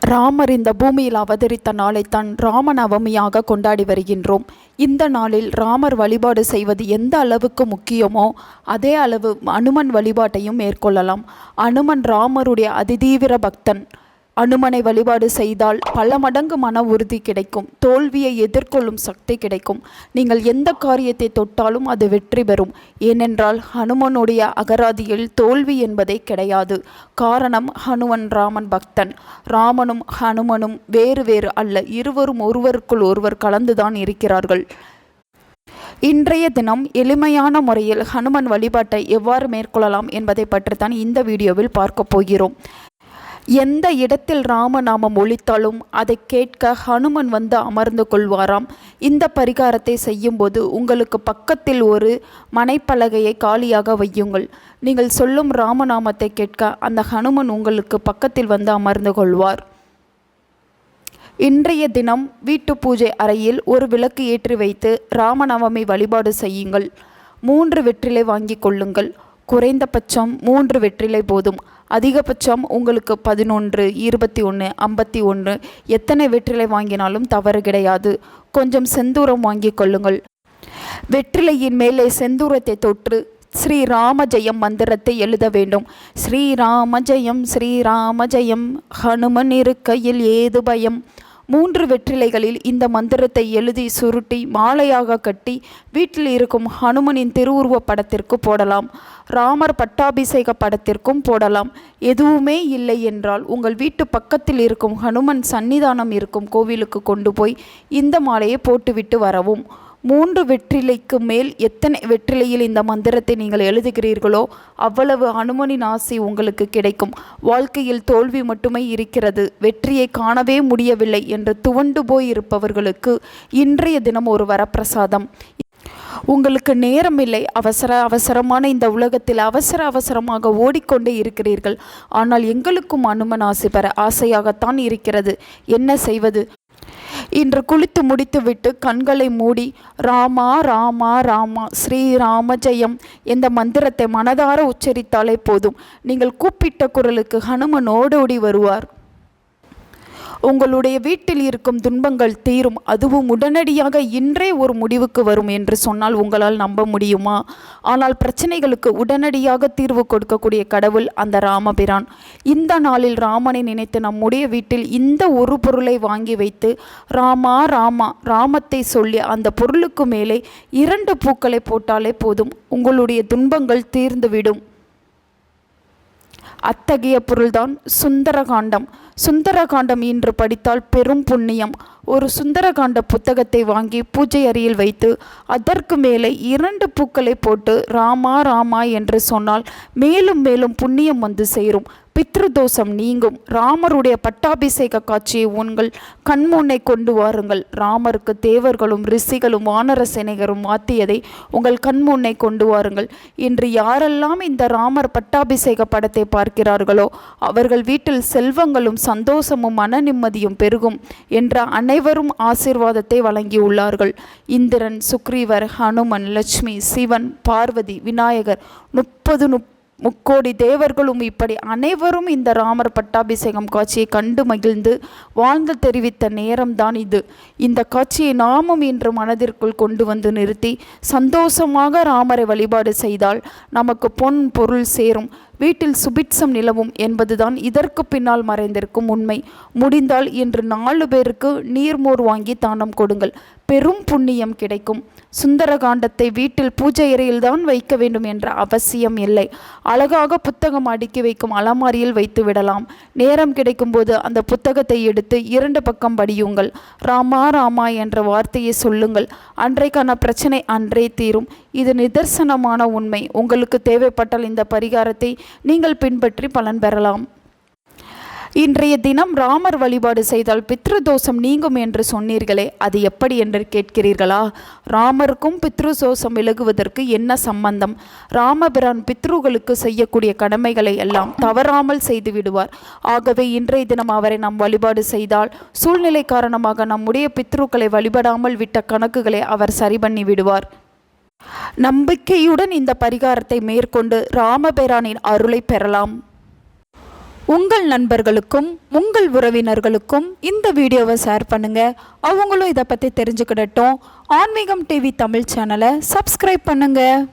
ராமர் இந்த பூமியில் அவதரித்த நாளைத்தான் ராமநவமியாக கொண்டாடி வருகின்றோம். இந்த நாளில் ராமர் வழிபாடு செய்வது எந்த அளவுக்கு முக்கியமோ அதே அளவு அனுமன் வழிபாட்டையும் மேற்கொள்ளலாம். அனுமன் ராமருடைய அதிதீவிர பக்தன். அனுமனை வழிபாடு செய்தால் பல மடங்கு மன உறுதி கிடைக்கும். தோல்வியை எதிர்கொள்ளும் சக்தி கிடைக்கும். நீங்கள் எந்த காரியத்தை தொட்டாலும் அது வெற்றி பெறும். ஏனென்றால் ஹனுமனுடைய அகராதியில் தோல்வி என்பதே கிடையாது. காரணம் ஹனுமன் ராமன் பக்தன். ராமனும் ஹனுமனும் வேறு வேறு அல்ல. இருவரும் ஒருவருக்குள் ஒருவர் கலந்துதான் இருக்கிறார்கள். இன்றைய தினம் எளிமையான முறையில் ஹனுமன் வழிபாட்டை எவ்வாறு மேற்கொள்ளலாம் என்பதை பற்றித்தான் இந்த வீடியோவில் பார்க்க போகிறோம். எந்த இடத்தில் ராமநாமம் ஒழித்தாலும் அதை கேட்க ஹனுமன் வந்து அமர்ந்து கொள்வாராம். இந்த பரிகாரத்தை செய்யும்போது உங்களுக்கு பக்கத்தில் ஒரு மனைப்பலகையை காலியாக வையுங்கள். நீங்கள் சொல்லும் ராமநாமத்தை கேட்க அந்த ஹனுமன் உங்களுக்கு பக்கத்தில் வந்து அமர்ந்து கொள்வார். இன்றைய தினம் வீட்டு பூஜை அறையில் ஒரு விளக்கு ஏற்றி வைத்து ராமநவமி வழிபாடு செய்யுங்கள். மூன்று வெற்றிலை வாங்கி கொள்ளுங்கள். குறைந்தபட்சம் மூன்று வெற்றிலை போதும். அதிகபட்சம் உங்களுக்கு பதினொன்று இருபத்தி ஒன்று ஐம்பத்தி ஒன்று எத்தனை வெற்றிலை வாங்கினாலும் தவறு கிடையாது. கொஞ்சம் செந்தூரம் வாங்கி கொள்ளுங்கள். வெற்றிலையின் மேலே செந்தூரத்தை தொற்று ஸ்ரீராம ஜெயம் மந்திரத்தை எழுத வேண்டும். ஸ்ரீராம ஜெயம் ஸ்ரீராம ஜெயம் ஹனுமன் இருக்கையில் ஏது பயம்? மூன்று வெற்றிலைகளில் இந்த மந்திரத்தை எழுதி சுருட்டி மாலையாக கட்டி வீட்டில் இருக்கும் ஹனுமனின் திருவுருவ படத்திற்கு போடலாம். ராமர் பட்டாபிஷேக படத்திற்கும் போடலாம். எதுவுமே இல்லை என்றால் உங்கள் வீட்டு பக்கத்தில் இருக்கும் ஹனுமன் சன்னிதானம் இருக்கும் கோவிலுக்கு கொண்டு போய் இந்த மாலையை போட்டுவிட்டு வரவும். மூன்று வெற்றிலைக்கு மேல் எத்தனை வெற்றிலையில் இந்த மந்திரத்தை நீங்கள் எழுதுகிறீர்களோ அவ்வளவு அனுமனின் ஆசை உங்களுக்கு கிடைக்கும். வாழ்க்கையில் தோல்வி மட்டுமே இருக்கிறது. வெற்றியை காணவே முடியவில்லை என்று துவண்டு போய் இருப்பவர்களுக்கு இன்றைய தினம் ஒரு வரப்பிரசாதம். உங்களுக்கு நேரமில்லை. அவசர அவசரமான இந்த உலகத்தில் அவசர அவசரமாக ஓடிக்கொண்டே இருக்கிறீர்கள். ஆனால் எங்களுக்கும் அனுமன் ஆசை பெற ஆசையாகத்தான் இருக்கிறது. என்ன செய்வது? இன்று குளித்து முடித்துவிட்டு கண்களை மூடி ராமா ராமா ராமா ஸ்ரீராம ஜெயம் இந்த மந்திரத்தை மனதார உச்சரித்தாலே போதும். நீங்கள் கூப்பிட்ட குரலுக்கு ஹனுமன் ஓடோடி வருவார். உங்களுடைய வீட்டில் இருக்கும் துன்பங்கள் தீரும். அதுவும் உடனடியாக இன்றே ஒரு முடிவுக்கு வரும் என்று சொன்னால் உங்களால் நம்ப முடியுமா? ஆனால் பிரச்சனைகளுக்கு உடனடியாக தீர்வு கொடுக்கக்கூடிய கடவுள் அந்த ராமபிரான். இந்த நாளில் ராமனை நினைத்து நம்முடைய வீட்டில் இந்த ஒரு பொருளை வாங்கி வைத்து ராமா ராமா ராமத்தை சொல்லி அந்த பொருளுக்கு மேலே இரண்டு பூக்களை போட்டாலே போதும். உங்களுடைய துன்பங்கள் தீர்ந்துவிடும். அத்தகைய பொருள்தான் சுந்தரகாண்டம். சுந்தரகாண்டம் இன்று படித்தால் பெரும் புண்ணியம். ஒரு சுந்தரகாண்ட புத்தகத்தை வாங்கி பூஜை அறையில் வைத்து அதற்கு மேலே இரண்டு பூக்களை போட்டு ராமா ராமா என்று சொன்னால் மேலும் மேலும் புண்ணியம் வந்து சேரும். பித்ருதோஷம் நீங்கும். ராமருடைய பட்டாபிஷேக காட்சியை உங்கள் கண்முன்னை கொண்டு வாருங்கள். ராமருக்கு தேவர்களும் ரிஷிகளும் வானர மாத்தியதை உங்கள் கண்முன்னை கொண்டு வாருங்கள். இன்று யாரெல்லாம் இந்த ராமர் பட்டாபிஷேக படத்தை பார்க்கிறார்களோ அவர்கள் வீட்டில் செல்வங்களும் சந்தோஷமும் மன நிம்மதியும் பெருகும் என்ற அனைவரும் ஆசீர்வாதத்தை வழங்கியுள்ளார்கள். இந்திரன் சுக்ரீவர் ஹனுமன் லட்சுமி சிவன் பார்வதி விநாயகர் முப்பது முப் முக்கோடி தேவர்களும் இப்படி அனைவரும் இந்த ராமர் பட்டாபிஷேகம் காட்சியை கண்டு மகிழ்ந்து வாழ்ந்து தெரிவித்த நேரம்தான் இது. இந்த காட்சியை நாமும் இன்று மனதிற்குள் கொண்டு வந்து நிறுத்தி சந்தோஷமாக ராமரை வழிபாடு செய்தால் நமக்கு பொன் பொருள் சேரும். வீட்டில் சுபிட்சம் நிலவும் என்பதுதான் இதற்கு பின்னால் மறைந்திருக்கும் உண்மை. முடிந்தால் இன்று நாலு பேருக்கு நீர்மோர் வாங்கி தானம் கொடுங்கள். பெரும் புண்ணியம் கிடைக்கும். சுந்தரகாண்டத்தை வீட்டில் பூஜை அறையில்தான் வைக்க வேண்டும் என்ற அவசியம் இல்லை. அழகாக புத்தகம் அடுக்கி வைக்கும் அலமாரியில் வைத்து விடலாம். நேரம் கிடைக்கும்போது அந்த புத்தகத்தை எடுத்து இரண்டு பக்கம் படியுங்கள். ராமா ராமா என்ற வார்த்தையை சொல்லுங்கள். அன்றைக்கான பிரச்சனை அன்றே தீரும். இது நிதர்சனமான உண்மை. உங்களுக்கு தேவைப்பட்டால் இந்த பரிகாரத்தை நீங்கள் பின்பற்றி பலன் பெறலாம். இன்றைய தினம் ராமர் வழிபாடு செய்தால் பித்ருதோஷம் நீங்கும் என்று சொன்னீர்களே அது எப்படி என்று கேட்கிறீர்களா? ராமருக்கும் பித்ருதோஷம் விலகுவதற்கு என்ன சம்பந்தம்? ராமபிரான் பித்ருகளுக்கு செய்யக்கூடிய கடமைகளை எல்லாம் தவறாமல் செய்து விடுவார். ஆகவே இன்றைய தினம் அவரை நாம் வழிபாடு செய்தால் சூழ்நிலை காரணமாக நம்முடைய பித்ருக்களை வழிபடாமல் விட்ட கணக்குகளை அவர் சரி பண்ணி விடுவார். நம்பிக்கையுடன் இந்த பரிகாரத்தை மேற்கொண்டு ராமபிரானின் அருளை பெறலாம். உங்கள் நண்பர்களுக்கும் உங்கள் உறவினர்களுக்கும் இந்த வீடியோவை ஷேர் பண்ணுங்க. அவங்களும் இதை பற்றி தெரிஞ்சுக்கிடட்டும். ஆன்மீகம் டிவி தமிழ் சேனலை சப்ஸ்கிரைப் பண்ணுங்கள்